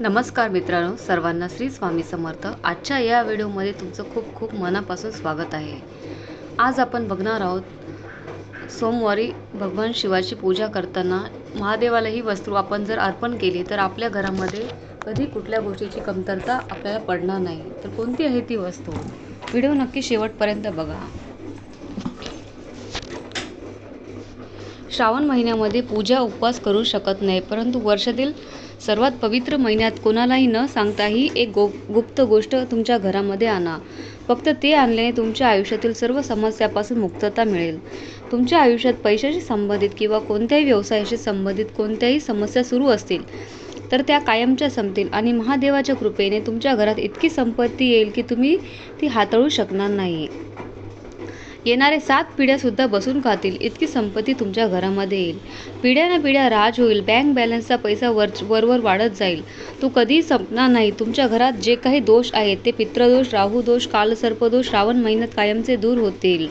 नमस्कार मित्रांनो सर्वांना श्री स्वामी समर्थ. आजच्या या व्हिडिओमध्ये तुमचं खूप खूप मनापासून स्वागत आहे. आज आपण बघणार आहोत सोमवारी भगवान शिवाची पूजा करताना महादेवाला ही वस्तू आपण जर अर्पण केली तर आपल्या घरामध्ये कधी कुठल्या गोष्टीची कमतरता आपल्याला पडणार नाही. तर कोणती आहे ती वस्तू? व्हिडिओ नक्की शेवटपर्यंत बघा. श्रावण महिन्यामध्ये पूजा उपवास करू शकत नाही परंतु वर्षातील सर्वात पवित्र महिन्यात कोणालाही न सांगताही एक गो गुप्त गोष्ट तुमच्या घरामध्ये आणा. फक्त ते आणल्याने तुमच्या आयुष्यातील सर्व समस्यापासून मुक्तता मिळेल. तुमच्या आयुष्यात पैशाशी संबंधित किंवा कोणत्याही व्यवसायाशी संबंधित कोणत्याही समस्या सुरू असतील तर त्या कायमच्या संपतील आणि महादेवाच्या कृपेने तुमच्या घरात इतकी संपत्ती येईल की तुम्ही ती हाताळू शकणार नाही. येणारे सात पिढ्यासुद्धा बसून खातील. इतकी संपत्ती तुमच्या घरामध्ये येईल. पिढ्याना पिढ्या राज होईल. बँक बॅलन्सचा पैसा वर वरवर वाढत जाईल. तो कधीही संपणार नाही. तुमच्या घरात जे काही दोष आहेत ते पित्रदोष राहुदोष कालसर्पदोष श्रावण महिन्यात कायमचे दूर होतील.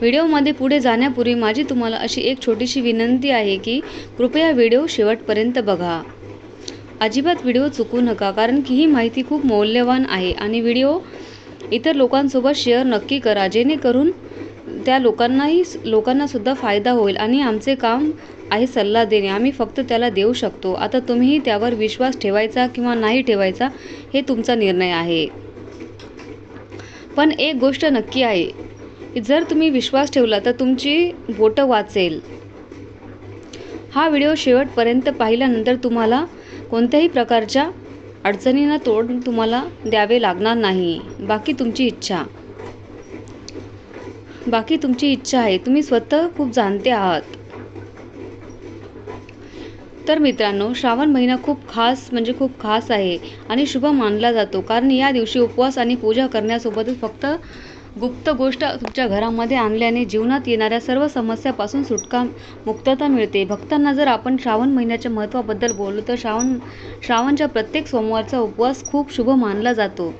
व्हिडिओमध्ये पुढे जाण्यापूर्वी माझी तुम्हाला अशी एक छोटीशी विनंती आहे की कृपया व्हिडिओ शेवटपर्यंत बघा. अजिबात व्हिडिओ चुकू नका कारण की ही माहिती खूप मौल्यवान आहे आणि व्हिडिओ इतर लोकांसोबत शेअर नक्की करा. जेणेकरून त्या लोकांनाही लोकांनासुद्धा फायदा होईल आणि आमचे काम आहे सल्ला देणे. आम्ही फक्त त्याला देऊ शकतो. आता तुम्हीही त्यावर विश्वास ठेवायचा किंवा नाही ठेवायचा हे तुमचा निर्णय आहे. पण एक गोष्ट नक्की आहे. जर तुम्ही विश्वास ठेवला तर तुमची बोटं वाचेल. हा व्हिडिओ शेवटपर्यंत पाहिल्यानंतर तुम्हाला कोणत्याही प्रकारच्या अडचणींना तोड तुम्हाला द्यावे लागणार नाही. बाकी तुमची इच्छा. बाकी तुमची इच्छा आहे. तुम्ही स्वतः खूप जाणते आहात. तर मित्रांनो श्रावण महिना खूप खास म्हणजे खूप खास आहे आणि शुभ मानला जातो. कारण या दिवशी उपवास आणि पूजा करण्यासोबतच फक्त गुप्त गोष्ट तुमच्या घरामध्ये आणल्याने जीवनात येणाऱ्या सर्व समस्यापासून सुटका मुक्तता मिळते. भक्तांना जर आपण श्रावण महिन्याच्या महत्त्वाबद्दल बोललो तर श्रावण श्रावणच्या प्रत्येक सोमवारचा उपवास खूप शुभ मानला जातो.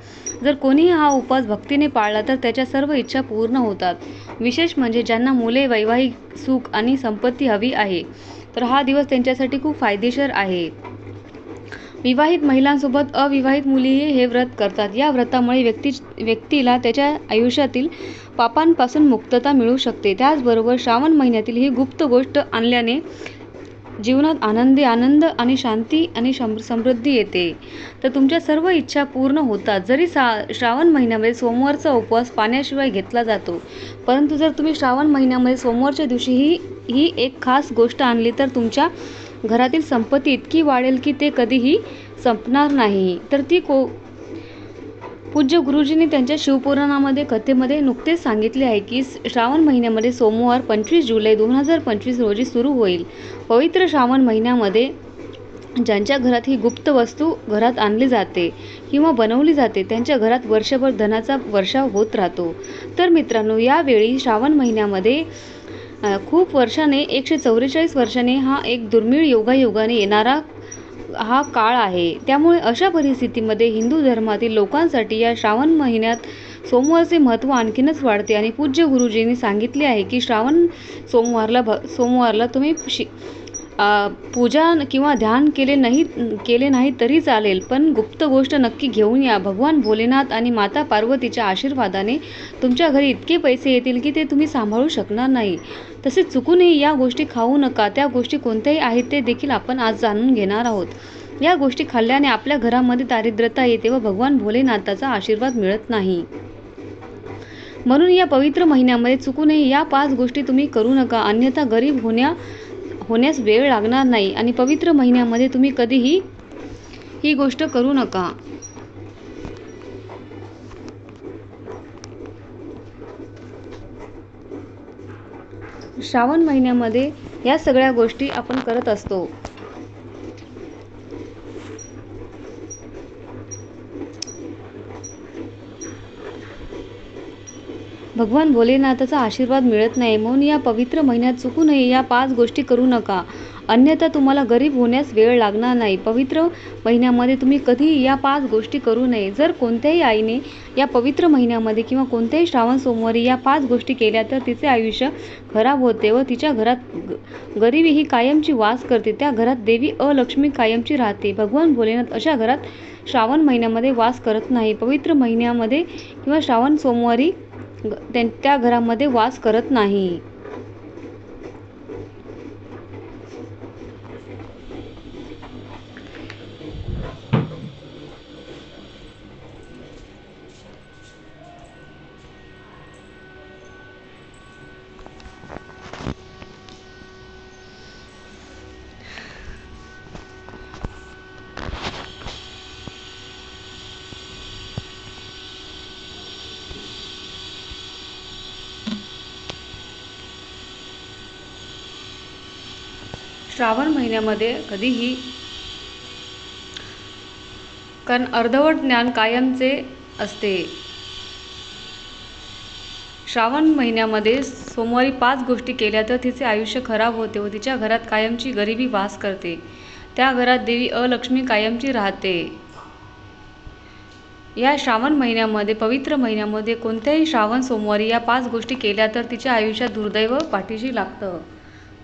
जर कोणीही हा उपवास भक्तीने पाळला तर त्याच्या सर्व इच्छा पूर्ण होतात. विशेष म्हणजे ज्यांना मुले वैवाहिक सुख आणि संपत्ती हवी आहे तर हा दिवस त्यांच्यासाठी खूप फायदेशीर आहे. विवाहित महिलांसोबत अविवाहित मुलीही हे व्रत करतात. या व्रतामुळे व्यक्ती व्यक्तीला त्याच्या आयुष्यातील पापांपासून मुक्तता मिळू शकते. त्याचबरोबर श्रावण महिन्यातील ही गुप्त गोष्ट आणल्याने जीवनात आनंदी आनंद आणि शांती आणि समृद्धी येते. तर तुमच्या सर्व इच्छा पूर्ण होतात. जरी सा श्रावण महिन्यामध्ये सोमवारचा उपवास पाण्याशिवाय घेतला जातो परंतु जर तुम्ही श्रावण महिन्यामध्ये सोमवारच्या दिवशी ही ही एक खास गोष्ट आणली तर तुमच्या घरातील संपत्ती इतकी वाढेल की ते कधीही संपणार नाही. तर ती को पूज्य गुरुजींनी त्यांच्या शिवपुराणामध्ये कथेमध्ये नुकतेच सांगितले आहे की श्रावण महिन्यामध्ये सोमवार पंचवीस जुलै दोन हजार पंचवीस रोजी सुरू होईल. पवित्र श्रावण महिन्यामध्ये ज्यांच्या घरात ही गुप्त वस्तू घरात आणली जाते किंवा बनवली जाते त्यांच्या घरात वर्षभर धनाचा वर्षाव होत राहतो. तर मित्रांनो यावेळी श्रावण महिन्यामध्ये खूप वर्षाने एकशे चौवेचाळीस वर्षाने हा एक दुर्मिळ योगायोगाने येणारा हा काळ आहे. त्यामुळे अशा परिस्थितीमध्ये हिंदू धर्मातील लोकांसाठी या श्रावण महिन्यात सोमवारचे महत्त्व आणखीनच वाढते. आणि पूज्य गुरुजींनी सांगितले आहे की श्रावण सोमवारला भ सोमवारला तुम्ही शि पूजा किंवा ध्यान केले नाही केले नाही तरी चालेल पण गुप्त गोष्ट नक्की घेऊन या. भगवान भोलेनाथ आणि माता पार्वतीच्या आशीर्वादाने तुमच्या घरी इतके पैसे येतील की ते तुम्ही सांभाळू शकणार नाही. तसेच चुकूनही या गोष्टी खाऊ नका. त्या गोष्टी कोणत्याही आहेत ते देखील आपण आज जाणून घेणार आहोत. या गोष्टी खाल्ल्याने आपल्या घरामध्ये दारिद्रता येते व भगवान भोलेनाथाचा आशीर्वाद मिळत नाही. म्हणून या पवित्र महिन्यामध्ये चुकूनही या पाच गोष्टी तुम्ही करू नका. अन्यथा गरीब होण्या होण्यास वेळ लागणार नाही आणि पवित्र महिन्यामध्ये तुम्ही कधीही ही गोष्ट करू नका. श्रावण महिन्यामध्ये या सगळ्या गोष्टी आपण करत असतो. भगवान भोलेनाथाचा आशीर्वाद मिळत नाही म्हणून या पवित्र महिन्यात चुकूनही या पाच गोष्टी करू नका. अन्यथा तुम्हाला गरीब होण्यास वेळ लागणार नाही. पवित्र महिन्यामध्ये तुम्ही कधीही या पाच गोष्टी करू नये. जर कोणत्याही आईने या पवित्र महिन्यामध्ये किंवा कोणत्याही श्रावण सोमवारी या पाच गोष्टी केल्या तर तिचे आयुष्य खराब होते व तिच्या घरात ग- गरिबी ही कायमची वास करते. त्या घरात देवी अलक्ष्मी कायमची राहते. भगवान भोलेनाथ अशा घरात श्रावण महिन्यामध्ये वास करत नाही. पवित्र महिन्यामध्ये किंवा श्रावण सोमवारी ग- त्यां- त्या घरामध्ये वास करत नाही. श्रावण महिन्यामध्ये कधीही कारण अर्धवट ज्ञान कायमचे असते. श्रावण महिन्यामध्ये सोमवारी पाच गोष्टी केल्या तर तिचे आयुष्य खराब होते व तिच्या घरात कायमची गरिबी वास करते. त्या घरात देवी अलक्ष्मी कायमची राहते. या श्रावण महिन्यामध्ये पवित्र महिन्यामध्ये कोणत्याही श्रावण सोमवारी या पाच गोष्टी केल्या तर तिच्या आयुष्यात दुर्दैव पाठीशी लागतं.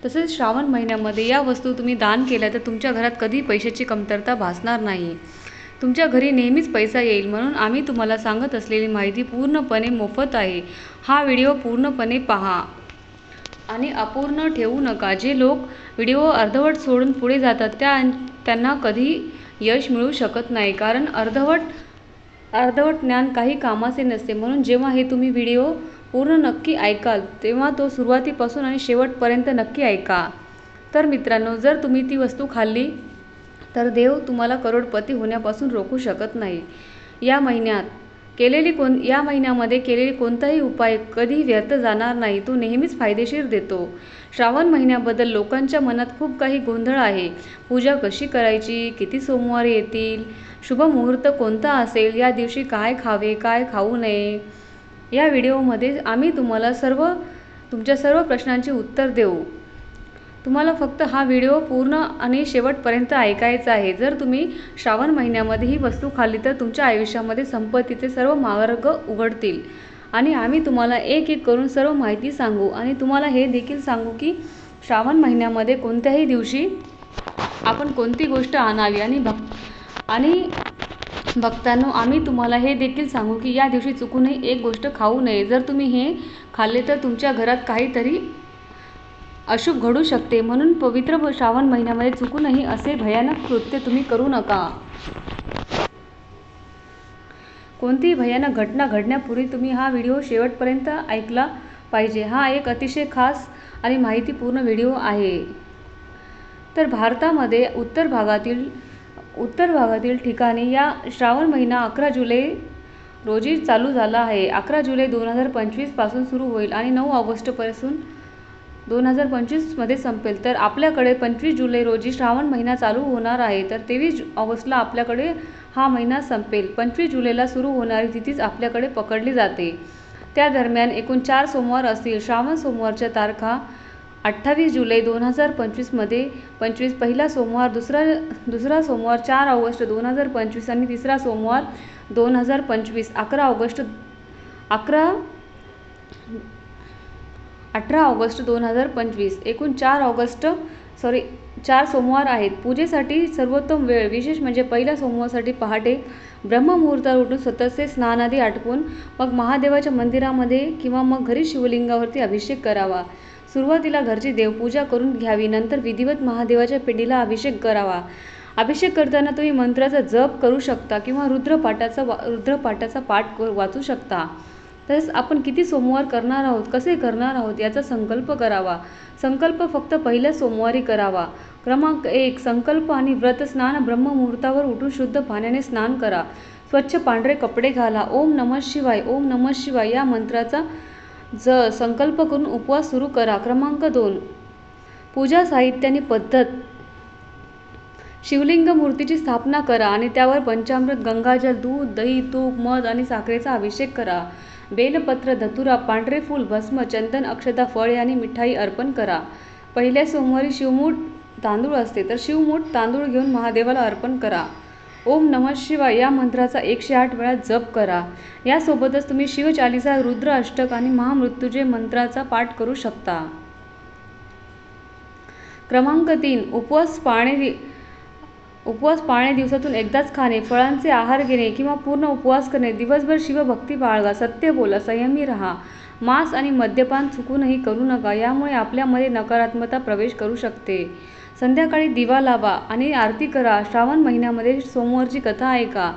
तसेच श्रावण महिन्यामध्ये या वस्तू तुम्ही दान केल्या तर तुमच्या घरात कधी पैशाची कमतरता भासणार नाही. तुमच्या घरी नेहमीच पैसा येईल म्हणून आम्ही तुम्हाला सांगत असलेली माहिती पूर्णपणे मोफत आहे. हा व्हिडिओ पूर्णपणे पहा. आणि अपूर्ण ठेवू नका. जे लोक व्हिडिओ अर्धवट सोडून पुढे जातात त्या त्यांना कधी यश मिळू शकत नाही. कारण अर्धवट अर्धवट ज्ञान काही कामाचे नसते. म्हणून जेव्हा हे तुम्ही व्हिडिओ पूर्ण नक्की ऐकाल तेव्हा तो सुरुवातीपासून आणि शेवटपर्यंत नक्की ऐका. तर मित्रांनो जर तुम्ही ती वस्तू खाल्ली तर देव तुम्हाला करोडपती होण्यापासून रोखू शकत नाही. या महिन्यात केलेली कोण या महिन्यामध्ये केलेली कोणताही उपाय कधी व्यर्थ जाणार नाही तो नेहमीच फायदेशीर देतो. श्रावण महिन्याबद्दल लोकांच्या मनात खूप काही गोंधळ आहे. पूजा कशी करायची किती सोमवार येतील शुभ मुहूर्त कोणता असेल या दिवशी काय खावे काय खाऊ नये या व्हिडिओमध्ये आम्ही तुम्हाला सर्व तुमच्या सर्व प्रश्नांची उत्तर देऊ. तुम्हाला फक्त हा व्हिडिओ पूर्ण आणि शेवटपर्यंत ऐकायचा आहे. जर तुम्ही श्रावण महिन्यामध्ये ही वस्तू खाल्ली तर तुमच्या आयुष्यामध्ये संपत्तीचे सर्व मार्ग उघडतील. आणि आम्ही तुम्हाला एक एक करून सर्व माहिती सांगू. आणि तुम्हाला हे देखील सांगू की श्रावण महिन्यामध्ये कोणत्याही दिवशी आपण कोणती गोष्ट आणावी आणि भक् आणि भक्तांनो आम्ही तुम्हाला हे देखील सांगू की या दिवशी चुकूनही एक गोष्ट खाऊ नये. जर तुम्ही हे खाल्ले तर तुमच्या घरात काहीतरी अशुभ घडू शकते. म्हणून पवित्र श्रावण महिन्यामध्ये चुकूनही असे भयानक कृत्य तुम्ही करू नका. कोणतीही भयानक घटना घडण्यापूर्वी तुम्ही हा व्हिडिओ शेवटपर्यंत ऐकला पाहिजे. हा एक अतिशय खास आणि माहितीपूर्ण व्हिडिओ आहे. तर भारतामध्ये उत्तर भागातील उत्तर भागातील ठिकाणी या श्रावण महिना अकरा जुलै रोजी चालू झाला आहे. अकरा जुलै दोन हजार पंचवीसपासून सुरू होईल आणि नऊ ऑगस्टपासून दोन हजार पंचवीसमध्ये संपेल. तर आपल्याकडे पंचवीस जुलै रोजी श्रावण महिना चालू होणार आहे. तर तेवीस ऑगस्टला आपल्याकडे हा महिना संपेल. पंचवीस जुलैला सुरू होणारी तिथीच आपल्याकडे पकडली जाते. त्या दरम्यान एकूण चार सोमवार असतील. श्रावण सोमवारच्या तारखा अठ्ठावीस जुलै दोन हजार पंचवीसमध्ये पंचवीस पहिला सोमवार दुसरा दुसरा सोमवार चार ऑगस्ट दोन हजार पंचवीस आणि तिसरा सोमवार दोन हजार पंचवीस अकरा ऑगस्ट अकरा अठरा ऑगस्ट दोन हजार पंचवीस एकूण चार ऑगस्ट सॉरी चार सोमवार आहेत. पूजेसाठी सर्वोत्तम वेळ विशेष म्हणजे पहिल्या सोमवारसाठी पहाटे ब्रह्ममुहूर्तावर उठून स्वतःचे स्नानादी आटपून मग महादेवाच्या मंदिरामध्ये किंवा मग घरी शिवलिंगावरती अभिषेक करावा. सुरुवातीला घरची देवपूजा करून घ्यावी नंतर विधिवत महादेवाच्या पिंडीला अभिषेक करावा. अभिषेक करताना तुम्ही मंत्राचा जप करू शकता किंवा रुद्रपाठाचा वा रुद्रपाठाचा पाठ वाचू शकता. तसेच आपण किती सोमवार करणार आहोत कसे करणार आहोत याचा संकल्प करावा. संकल्प फक्त पहिल्या सोमवारी करावा. क्रमांक एक संकल्प आणि व्रत स्नान ब्रह्ममुहूर्तावर उठून शुद्ध पाण्याने स्नान करा. स्वच्छ पांढरे कपडे घाला. ओम नमः शिवाय ओम नमः शिवाय या मंत्राचा ज संकल्प करून उपवास सुरू करा. क्रमांक दोन. पूजा साहित्याने पद्धत. शिवलिंग मूर्तीची स्थापना करा आणि त्यावर पंचामृत गंगाजल दूध दही तूप मध आणि साखरेचा अभिषेक करा. बेलपत्र धतुरा पांढरे फूल भस्म चंदन अक्षता फळे आणि मिठाई अर्पण करा. पहिल्या सोमवारी शिवमूठ तांदूळ असते तर शिवमूठ तांदूळ घेऊन महादेवाला अर्पण करा. ओम नमः शिवाय या मंत्राचा एकशे आठ वेळा जप करा. यासोबतच तुम्ही शिवचालिसा रुद्र अष्टक आणि महामृत्युंजय मंत्राचा पाठ करू शकता. क्रमांक तीन उपवास पाळणे उपवास पाळणे दिवसातून एकदाच खाणे फळांचे आहार घेणे किंवा पूर्ण उपवास करणे दिवसभर शिवभक्ती बाळगा सत्य बोला संयमी राहा. मांस आणि मद्यपान चुकूनही करू नका यामुळे आपल्यामध्ये नकारात्मकता प्रवेश करू शकते. संध्याकाळी दिवा लावा आणि आरती करा. श्रावण महिन्यामध्ये सोमवारची कथा ऐका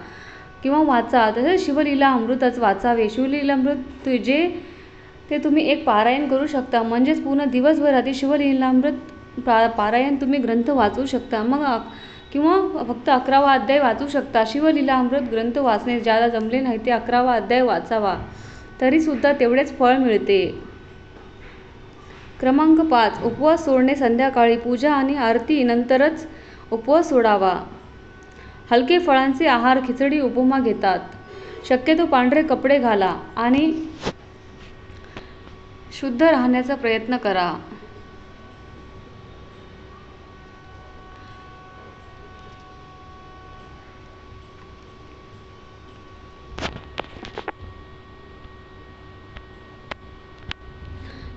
किंवा वाचा. तसेच शिवलीला अमृतच वाचावे. शिवलीलामृत जे ते तुम्ही एक पारायण करू शकता. म्हणजेच पूर्ण दिवसभरातील शिवलीलामृत पा पारायण तुम्ही ग्रंथ वाचू शकता. मग किंवा फक्त अकरावा अध्याय वाचू शकता. शिवलीला अमृत ग्रंथ वाचणे ज्याला जमले नाही ते अकरावा अध्याय वाचावा. तरीसुद्धा तेवढेच फळ मिळते. क्रमांक पाच. उपवास सोडणे संध्याकाळी पूजा आणि आरती नंतरच उपवास सोडावा. हलके फळांचे आहार खिचडी उपमा घेतात. शक्यतो पांढरे कपडे घाला आणि शुद्ध राहण्याचा प्रयत्न करा.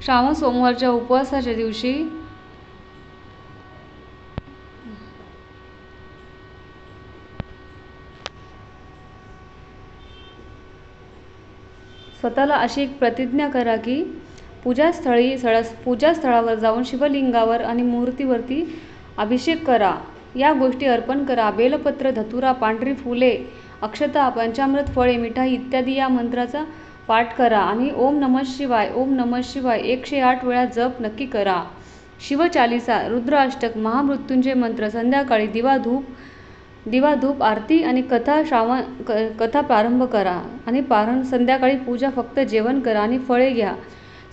श्रावण सोमवारच्या उपवासाच्या दिवशी स्वतःला अशी एक प्रतिज्ञा करा की पूजास्थळी स्थळ पूजास्थळावर जाऊन शिवलिंगावर आणि मूर्तीवरती अभिषेक करा. या गोष्टी अर्पण करा. बेलपत्र धतुरा पांढरी फुले अक्षता पंचामृत फळे मिठाई इत्यादी या मंत्राचा पाठ करा आणि ओम नमः शिवाय ओम नमः शिवाय एकशे आठ वेळा जप नक्की करा. शिवचालिसा रुद्राष्टक महामृत्युंजय मंत्र संध्याकाळी दिवा धूप दिवा धूप आरती आणि कथा श्रावण क कथा प्रारंभ करा. आणि पारण संध्याकाळी पूजा फक्त जेवण करा आणि फळे घ्या.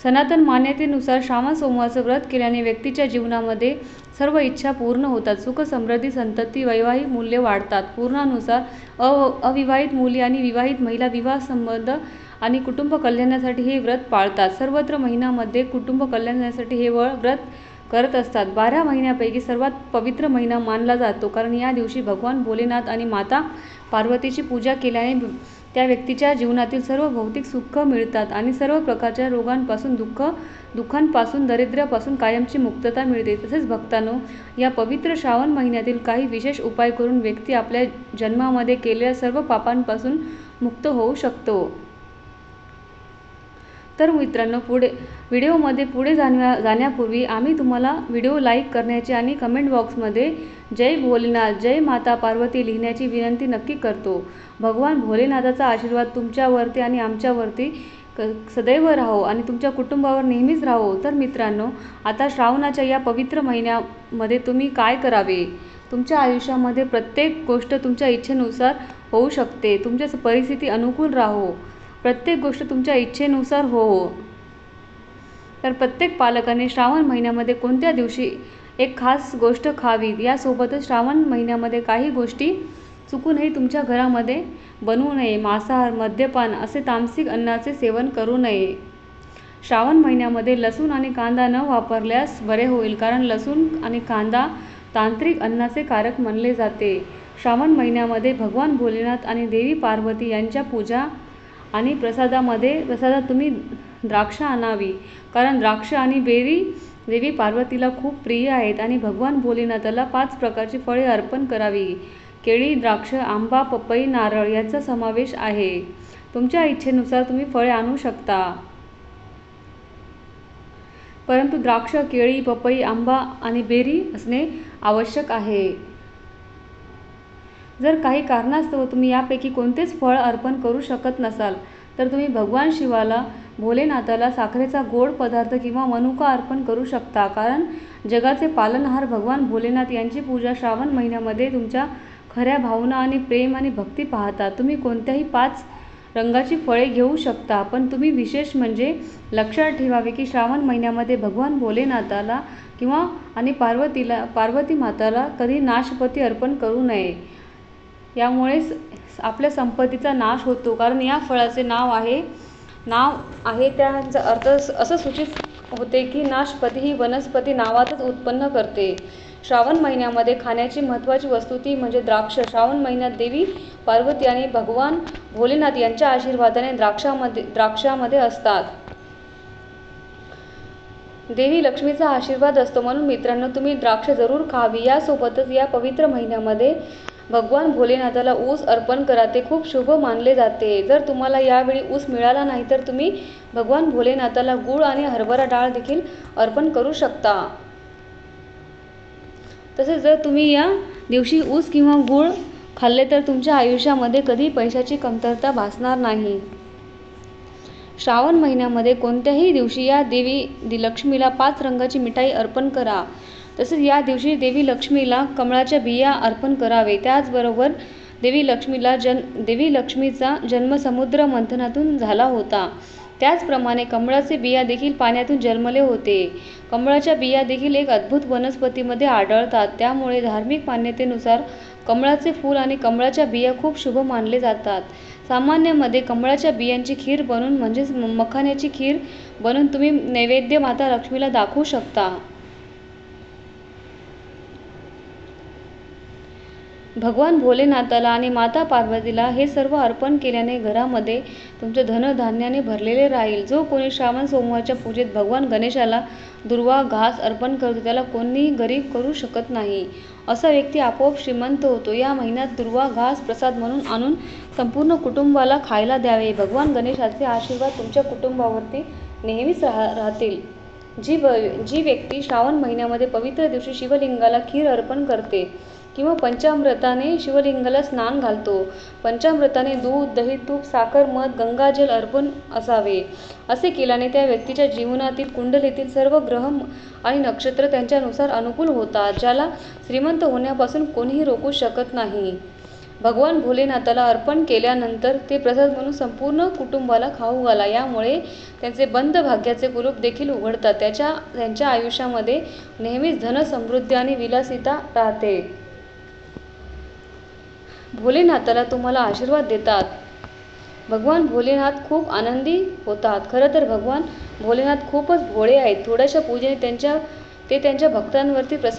सनातन मान्यतेनुसार श्रावण सोमवारचं व्रत केल्याने व्यक्तीच्या जीवनामध्ये सर्व इच्छा पूर्ण होतात. सुख समृद्धी संतती वैवाहिक मूल्य वाढतात. पूर्णानुसार अ अविवाहित मुली आणि विवाहित महिला विवाह संबंध आणि कुटुंब कल्याणासाठी हे व्रत पाळतात. सर्वत्र महिन्यामध्ये कुटुंब कल्याणासाठी हे वळ व्रत करत असतात. बारा महिन्यापैकी सर्वात पवित्र महिना मानला जातो. कारण या दिवशी भगवान भोलेनाथ आणि माता पार्वतीची पूजा केल्याने त्या व्यक्तीच्या जीवनातील सर्व भौतिक सुख मिळतात आणि सर्व प्रकारच्या रोगांपासून दुःख दुःखांपासून दरिद्र्यापासून कायमची मुक्तता मिळते. तसेच भक्तांनो या पवित्र श्रावण महिन्यातील काही विशेष उपाय करून व्यक्ती आपल्या जन्मामध्ये केलेल्या सर्व पापांपासून मुक्त होऊ शकतो. तर मित्रांनो पुढे व्हिडिओमध्ये पुढे जाण्या जाण्यापूर्वी आम्ही तुम्हाला व्हिडिओ लाईक करण्याची आणि कमेंट बॉक्समध्ये जय भोलेनाथ जय माता पार्वती लिहिण्याची विनंती नक्की करतो. भगवान भोलेनाथाचा आशीर्वाद तुमच्यावरती आणि आमच्यावरती क सदैव राहो आणि तुमच्या कुटुंबावर नेहमीच राहो. तर मित्रांनो आता श्रावणाच्या या पवित्र महिन्यामध्ये तुम्ही काय करावे? तुमच्या आयुष्यामध्ये प्रत्येक गोष्ट तुमच्या इच्छेनुसार होऊ शकते. तुमच्या परिस्थिती अनुकूल राहो. प्रत्येक गोष्ट तुमच्या इच्छेनुसार हो, हो तर प्रत्येक पालकाने श्रावण महिन्यामध्ये कोणत्या दिवशी एक खास गोष्ट खावी यासोबतच श्रावण महिन्यामध्ये काही गोष्टी चुकूनही तुमच्या घरामध्ये बनवू नये. मांसाहार मद्यपान असे तामसिक अन्नाचे सेवन करू नये. श्रावण महिन्यामध्ये लसूण आणि कांदा न वापरल्यास बरे होईल कारण लसूण आणि कांदा तांत्रिक अन्नाचे कारक मानले जाते. श्रावण महिन्यामध्ये भगवान भोलेनाथ आणि देवी पार्वती यांच्या पूजा आणि प्रसादामध्ये प्रसादात तुम्ही द्राक्ष आणावी. कारण द्राक्ष आणि बेरी देवी पार्वतीला खूप प्रिय आहेत आणि भगवान भोलेनाथाला पाच प्रकारची फळे अर्पण करावी. केळी द्राक्ष आंबा पपई नारळ याचा समावेश आहे. तुमच्या इच्छेनुसार तुम्ही फळे आणू शकता. परंतु द्राक्ष केळी पपई आंबा आणि बेरी असणे आवश्यक आहे. जर काही कारणास्तव तुम्ही यापैकी कोणतेच फळ अर्पण करू शकत नसाल तर तुम्ही भगवान शिवाला भोलेनाथाला साखरेचा गोड पदार्थ किंवा मनुका अर्पण करू शकता. कारण जगाचे पालनहार भगवान भोलेनाथ यांची पूजा श्रावण महिन्यामध्ये तुमच्या खऱ्या भावना आणि प्रेम आणि भक्ती पाहता तुम्ही कोणत्याही पाच रंगाची फळे घेऊ शकता पण तुम्ही विशेष म्हणजे लक्षात ठेवावे की श्रावण महिन्यामध्ये भगवान भोलेनाथाला किंवा आणि पार्वतीला पार्वती माताला कधी नाशपती अर्पण करू नये. यामुळेच आपल्या संपत्तीचा नाश होतो. कारण या फळाचे नाव आहे नाव आहे त्याचा अर्थ असं सूचित होते की नाशपती ही वनस्पती नावातच उत्पन्न करते. श्रावण महिन्यामध्ये खाण्याची महत्त्वाची वस्तू ती म्हणजे द्राक्ष. श्रावण महिन्यात देवी पार्वती आणि भगवान भोलेनाथ यांच्या आशीर्वादाने द्राक्षामध्ये द्राक्षामध्ये असतात. देवी लक्ष्मीचा आशीर्वाद असतो म्हणून मित्रांनो तुम्ही द्राक्ष जरूर खावी. यासोबतच या पवित्र महिन्यामध्ये भगवान भोलेनाथाला ऊस अर्पण करा ते खूप शुभ मानले जाते. जर तुम्हाला यावेळी ऊस मिळाला नाही तर तुम्ही भगवान भोलेनाथाला गूळ आणि हरभरा डाळ देखील अर्पण करू शकता. तसेच जर तुम्ही या दिवशी ऊस किंवा गूळ खाल्ले तर तुमच्या आयुष्यामध्ये कधी पैशाची कमतरता भासणार नाही. श्रावण महिन्यामध्ये कोणत्याही दिवशी या देवी दिलक्ष्मीला पाच रंगाची मिठाई अर्पण करा. तसेच या दिवशी देवी लक्ष्मीला कमळाच्या बिया अर्पण करावे. त्याचबरोबर देवी लक्ष्मीला जन देवी लक्ष्मीचा जन्म समुद्र मंथनातून झाला होता. त्याचप्रमाणे कमळाचे बिया देखील पाण्यातून जन्मले होते. कमळाच्या बिया देखील एक अद्भुत वनस्पतीमध्ये आढळतात. त्यामुळे धार्मिक मान्यतेनुसार कमळाचे फूल आणि कमळाच्या बिया खूप शुभ मानले जातात. सामान्यमध्ये कमळाच्या बियांची खीर बनवून म्हणजेच मखाण्याची खीर बनवून तुम्ही नैवेद्य माता लक्ष्मीला दाखवू शकता. भगवान भोलेनाथाला आणि माता पार्वतीला हे सर्व अर्पण केल्याने घरामध्ये तुमचे धनधान्याने भरलेले राहील. जो कोणी श्रावण सोमवारच्या पूजेत भगवान गणेशाला दुर्वा घास अर्पण करतो त्याला कोणीही गरीब करू शकत नाही. असा व्यक्ती आपोआप श्रीमंत होतो. या महिन्यात दुर्वा घास प्रसाद म्हणून आणून संपूर्ण कुटुंबाला खायला द्यावे. भगवान गणेशाचे आशीर्वाद तुमच्या कुटुंबावरती नेहमीच राह राहतील. जी व जी व्यक्ती श्रावण महिन्यामध्ये पवित्र दिवशी शिवलिंगाला खीर अर्पण करते किंवा पंचामृताने शिवलिंगाला स्नान घालतो. पंचामृताने दूध दही तूप साखर मध गंगाजल अर्पण असावे. असे केल्याने त्या व्यक्तीच्या जीवनातील कुंडलीतील सर्व ग्रह आणि नक्षत्र त्यांच्यानुसार अनुकूल होतात ज्याला श्रीमंत होण्यापासून कोणीही रोखू शकत नाही. भगवान भोलेनाथाला अर्पण केल्यानंतर ते प्रसाद म्हणून संपूर्ण कुटुंबाला खाऊ घाला. यामुळे त्यांचे बंद भाग्याचे कुलूप देखील उघडतात. त्याच्या त्यांच्या आयुष्यामध्ये नेहमीच धनसमृद्धी आणि विलासिता राहते. भोलेनाथाला तुम्हाला आशीर्वाद देतात. भगवान भोलेनाथ खूप आनंदी होतात. खरं तर भगवान भोलेनाथ खूपच भोळे आहेत. थोड्याशा पूजेने त्यांच्या ते त्यांच्या भक्तांवरती प्रसन्न